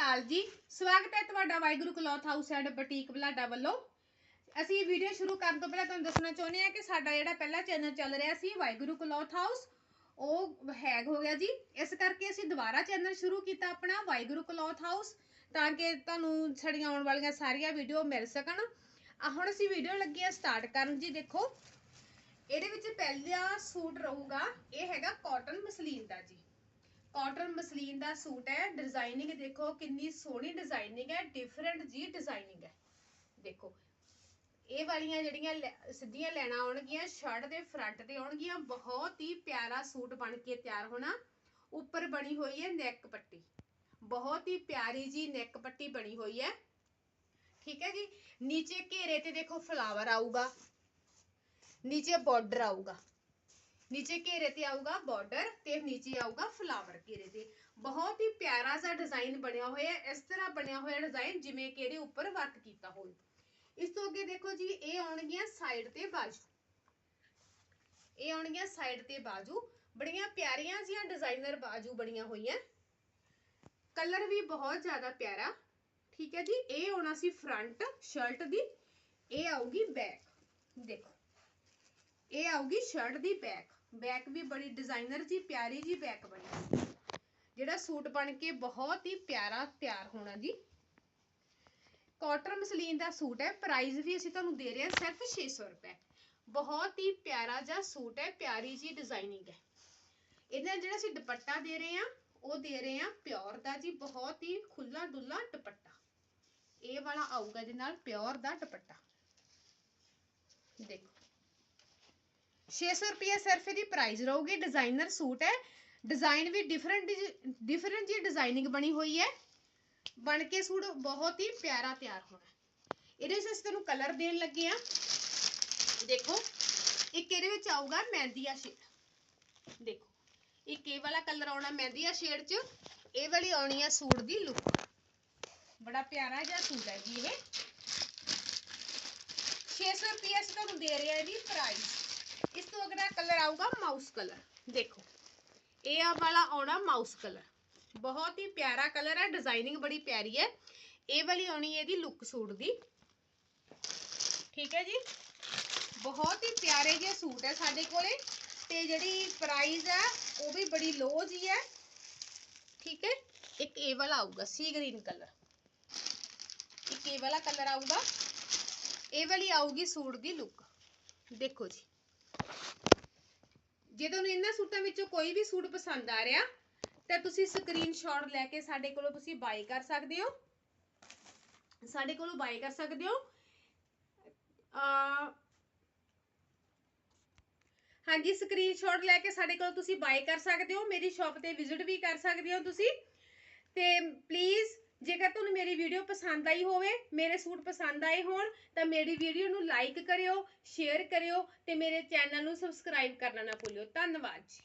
ਅਕਾਲ ਜੀ। ਸਵਾਗਤ ਹੈ ਤੁਹਾਡਾ Waheguru cloth house and boutique Balada ਵੱਲੋਂ। ਅਸੀਂ ਵੀਡੀਓ ਸ਼ੁਰੂ ਕਰਨ ਤੋਂ ਪਹਿਲਾਂ ਤੁਹਾਨੂੰ ਦੱਸਣਾ ਚਾਹੁੰਦੇ ਹਾਂ ਕਿ ਸਾਡਾ ਜਿਹੜਾ ਪਹਿਲਾ ਚੈਨਲ ਚੱਲ ਰਿਹਾ ਸੀ, ਵਾਹਿਗੁਰੂ ਕਲੌਥ ਹਾਊਸ, ਉਹ ਹੈਗ ਹੋ ਗਿਆ ਜੀ। ਇਸ ਕਰਕੇ ਅਸੀਂ ਦੁਬਾਰਾ ਚੈਨਲ ਸ਼ੁਰੂ ਕੀਤਾ ਆਪਣਾ, ਵਾਹਿਗੁਰੂ ਕਲੌਥ ਹਾਊਸ, ਤਾਂ ਕਿ ਤੁਹਾਨੂੰ ਸਾਡੀਆਂ ਆਉਣ ਵਾਲੀਆਂ ਸਾਰੀਆਂ ਵੀਡੀਓ ਮਿਲ ਸਕਣ। ਹੁਣ ਅਸੀਂ ਵੀਡੀਓ ਲੱਗੀ ਆ ਸਟਾਰਟ ਕਰਨ ਜੀ, ਦੇਖੋ। ਇਹਦੇ ਵਿੱਚ ਪਹਿਲਾ ਸੂਟ ਰਹੂਗਾ, ਇਹ ਹੈਗਾ ਕਾਟਨ ਮਸਲੀਨ। ਕਾਟਨ ਮਸਲੀਨ ਦਾ ਸੂਟ ਹੈ ਡਿਜ਼ਾਈਨਿੰਗ ਦੇਖੋ ਕਿੰਨੀ ਸੋਹਣੀ ਡਿਜ਼ਾਈਨਿੰਗ ਹੈ ਡਿਫਰੈਂਟ ਜੀ ਡਿਜ਼ਾਈਨਿੰਗ ਹੈ। ਦੇਖੋ, ਇਹ ਵਾਲੀਆਂ ਜਿਹੜੀਆਂ ਲੈ- ਸਿੱਧੀਆਂ ਲੈਣਾ ਆਉਣਗੀਆਂ ਸ਼ਰਟ ਦੇ ਫਰੰਟ ਤੇ ਆਉਣਗੀਆਂ, ਬਹੁਤ ਹੀ ਪਿਆਰਾ ਸੂਟ ਬਣ ਕੇ ਤਿਆਰ ਹੋਣਾ। ਉੱਪਰ ਬਣੀ ਹੋਈ ਹੈ ਨੈਕ ਪੱਟੀ। ਬਹੁਤ ਹੀ ਪਿਆਰੀ ਜੀ ਨੈਕ ਪੱਟੀ ਬਣੀ ਹੋਈ ਹੈ। ਠੀਕ ਹੈ ਜੀ? ਨੀਚੇ ਘੇਰੇ ਤੇ ਦੇਖੋ ਫਲਾਵਰ ਆਊਗਾ। ਨੀਚੇ ਬਾਰਡਰ ਆਊਗਾ। ਨੀਚੇ ਘੇਰੇ ਤੇ ਆਊਗਾ ਬਾਰਡਰ ਤੇ ਨੀਚੇ ਆਊਗਾ ਫਲਾਵਰ ਘੇਰੇ ਤੇ। ਬਹੁਤ ਹੀ ਪਿਆਰਾ ਜਿਹਾ ਡਿਜ਼ਾਈਨ ਬਣਿਆ ਹੋਇਆ ਹੈ। ਇਸ ਤਰ੍ਹਾਂ ਬਣਿਆ ਹੋਇਆ ਡਿਜ਼ਾਈਨ ਜਿਵੇਂ ਕਿ ਇਹਦੇ ਉੱਪਰ ਵਰਕ ਕੀਤਾ ਹੋਵੇ। ਇਸ ਤੋਂ ਅੱਗੇ ਦੇਖੋ ਜੀ, ਇਹ ਆਉਣਗੀਆਂ ਸਾਈਡ ਤੇ ਬਾਜੂ। ਇਹ ਆਉਣਗੀਆਂ ਸਾਈਡ ਤੇ ਬਾਜੂ। ਬੜੀਆਂ ਪਿਆਰੀਆਂ ਜੀਆਂ ਡਿਜ਼ਾਈਨਰ ਬਾਜੂ ਬਣੀਆਂ ਹੋਈਆਂ। ਕਲਰ ਵੀ ਬਹੁਤ ਜ਼ਿਆਦਾ ਪਿਆਰਾ। ਠੀਕ ਹੈ ਜੀ, ਇਹ ਆਉਣਾ ਸੀ ਫਰੰਟ ਸ਼ਰਟ ਦੀ। ਇਹ ਆਊਗੀ ਬੈਕ ਦੇਖੋ। ਇਹ ਆਊਗੀ ਸ਼ਰਟ ਦੀ ਬੈਕ ਬੈਕ ਵੀ ਬੜੀ ਡਿਜ਼ਾਈਨਰ ਜੀ, ਪਿਆਰੀ ਜੀ ਬੈਕ ਬਣੀ ਜਿਹੜਾ ਸੂਟ ਬਣ ਕੇ ਬਹੁਤ ਹੀ ਪਿਆਰਾ ਤਿਆਰ ਹੋਣਾ ਜੀ। ਕਾਟਨ ਮਸਲੀਨ ਦਾ ਸੂਟ ਹੈ ਪ੍ਰਾਈਸ ਵੀ ਅਸੀਂ ਤੁਹਾਨੂੰ ਦੇ ਰਹੇ ਹਾਂ ਸਿਰਫ 600 ਰੁਪਏ। ਬਹੁਤ ਹੀ ਪਿਆਰਾ ਜਿਹਾ ਸੂਟ ਹੈ, ਪਿਆਰੀ ਜੀ ਡਿਜ਼ਾਈਨਿੰਗ ਹੈ। ਇਹਦਾ ਜਿਹੜਾ ਅਸੀਂ ਦੁਪੱਟਾ ਦੇ ਰਹੇ ਹਾਂ, ਉਹ ਦੇ ਰਹੇ ਹਾਂ ਪਿਓਰ ਦਾ ਜੀ, ਬਹੁਤ ਹੀ ਖੁੱਲਾ ਡੁੱਲਾ ਦੁਪੱਟਾ। ਇਹ ਵਾਲਾ ਆਊਗਾ ਇਹਦੇ ਨਾਲ ਪਿਓਰ ਦਾ ਦੁਪੱਟਾ। ਦੇਖੋ। 600 ਰੁਪਏ ਸਿਰਫ ਇਹਦੀ ਪ੍ਰਾਈਸ ਰਹੂਗੀ। ਡਿਜ਼ਾਈਨਰ ਸੂਟ ਹੈ। ਡਿਜ਼ਾਈਨ ਵੀ ਡਿਫਰੈਂਟ ਡਿਫਰੈਂਟ ਜੀ ਡਿਜ਼ਾਈਨਿੰਗ ਬਣੀ ਹੋਈ ਹੈ। ਬਣ ਕੇ ਸੂਟ ਬਹੁਤ ਹੀ ਪਿਆਰਾ ਤਿਆਰ ਹੋਣਾ ਇਹਦੇ ਵਿੱਚ ਅਸੀਂ ਤੁਹਾਨੂੰ ਕਲਰ ਦੇਣ ਲੱਗੇ ਆ ਦੇਖੋ, ਇੱਕ ਇਹਦੇ ਵਿੱਚ ਆਊਗਾ ਮਹਿੰਦੀਆ ਸ਼ੇਡ ਦੇਖੋ, ਇੱਕ ਇਹ ਵਾਲਾ ਕਲਰ ਆਉਣਾ ਮਹਿੰਦੀਆ ਸ਼ੇਡ 'ਚ। ਇਹ ਵਾਲੀ ਆਉਣੀ ਆ ਸੂਟ ਦੀ ਲੁੱਕ ਬੜਾ ਪਿਆਰਾ ਜਿਹਾ ਸੂਟ ਹੈ ਜੀ ਇਹ। 600 ਰੁਪਏ ਅਸੀਂ ਤੁਹਾਨੂੰ ਦੇ ਰਹੇ ਆ ਇਹਦੀ ਪ੍ਰਾਈਸ ਇਸ ਤੋਂ ਅਗਲਾ ਕਲਰ ਆਊਗਾ ਮਾਊਸ ਕਲਰ ਦੇਖੋ, ਇਹ ਆ ਵਾਲਾ ਆਉਣਾ ਮਾਊਸ ਕਲਰ ਬਹੁਤ ਹੀ ਪਿਆਰਾ ਕਲਰ ਹੈ ਡਿਜ਼ਾਈਨਿੰਗ ਬੜੀ ਪਿਆਰੀ ਹੈ। ਇਹ ਵਾਲੀ ਆਉਣੀ ਇਹਦੀ ਲੁੱਕ ਸੂਟ ਦੀ। ਠੀਕ ਹੈ ਜੀ? ਬਹੁਤ ਹੀ ਪਿਆਰੇ ਜਿਹੇ ਸੂਟ ਹੈ ਸਾਡੇ ਕੋਲੇ। ਤੇ ਜਿਹੜੀ ਪ੍ਰਾਈਸ ਹੈ, ਉਹ ਵੀ ਬੜੀ ਲੋ ਜੀ ਹੈ। ਠੀਕ ਹੈ? ਇੱਕ ਇਹ ਵਾਲਾ ਆਊਗਾ ਸੀ ਗ੍ਰੀਨ ਕਲਰ ਇੱਕ ਇਹ ਵਾਲਾ ਕਲਰ ਆਊਗਾ। ਇਹ ਵਾਲੀ ਆਊਗੀ ਸੂਟ ਦੀ ਲੁੱਕ ਦੇਖੋ ਜੀ। ਜੇ ਤੁਹਾਨੂੰ ਇਹਨਾਂ ਸੂਟਾਂ ਵਿੱਚੋਂ ਕੋਈ ਵੀ ਸੂਟ ਪਸੰਦ ਆ ਰਿਹਾ, ਤਾਂ ਤੁਸੀਂ ਸਕਰੀਨਸ਼ਾਟ ਲੈ ਕੇ ਸਾਡੇ ਕੋਲੋਂ ਤੁਸੀਂ ਬਾਈ ਕਰ ਸਕਦੇ ਹੋ। ਸਾਡੇ ਕੋਲੋਂ ਬਾਈ ਕਰ ਸਕਦੇ ਹੋ। ਆ ਹਾਂਜੀ ਸਕਰੀਨਸ਼ਾਟ ਲੈ ਕੇ ਸਾਡੇ ਕੋਲ ਤੁਸੀਂ ਬਾਈ ਕਰ ਸਕਦੇ ਹੋ। ਮੇਰੀ ਸ਼ਾਪ ਤੇ ਵਿਜ਼ਿਟ ਵੀ ਕਰ ਸਕਦੇ ਹੋ ਤੁਸੀਂ। ਤੇ ਪਲੀਜ਼ ਜੇਕਰ ਤੁਹਾਨੂੰ ਮੇਰੀ ਵੀਡੀਓ ਪਸੰਦ ਆਈ ਹੋਵੇ, ਮੇਰੇ ਸੂਟ ਪਸੰਦ ਆਏ ਹੋਣ, ਤਾਂ ਮੇਰੀ ਵੀਡੀਓ ਨੂੰ ਲਾਈਕ ਕਰਿਓ ਸ਼ੇਅਰ ਕਰਿਓ ਤੇ ਮੇਰੇ ਚੈਨਲ ਨੂੰ ਸਬਸਕ੍ਰਾਈਬ ਕਰਨਾ ਨਾ ਭੁੱਲਿਓ। ਧੰਨਵਾਦ ਜੀ।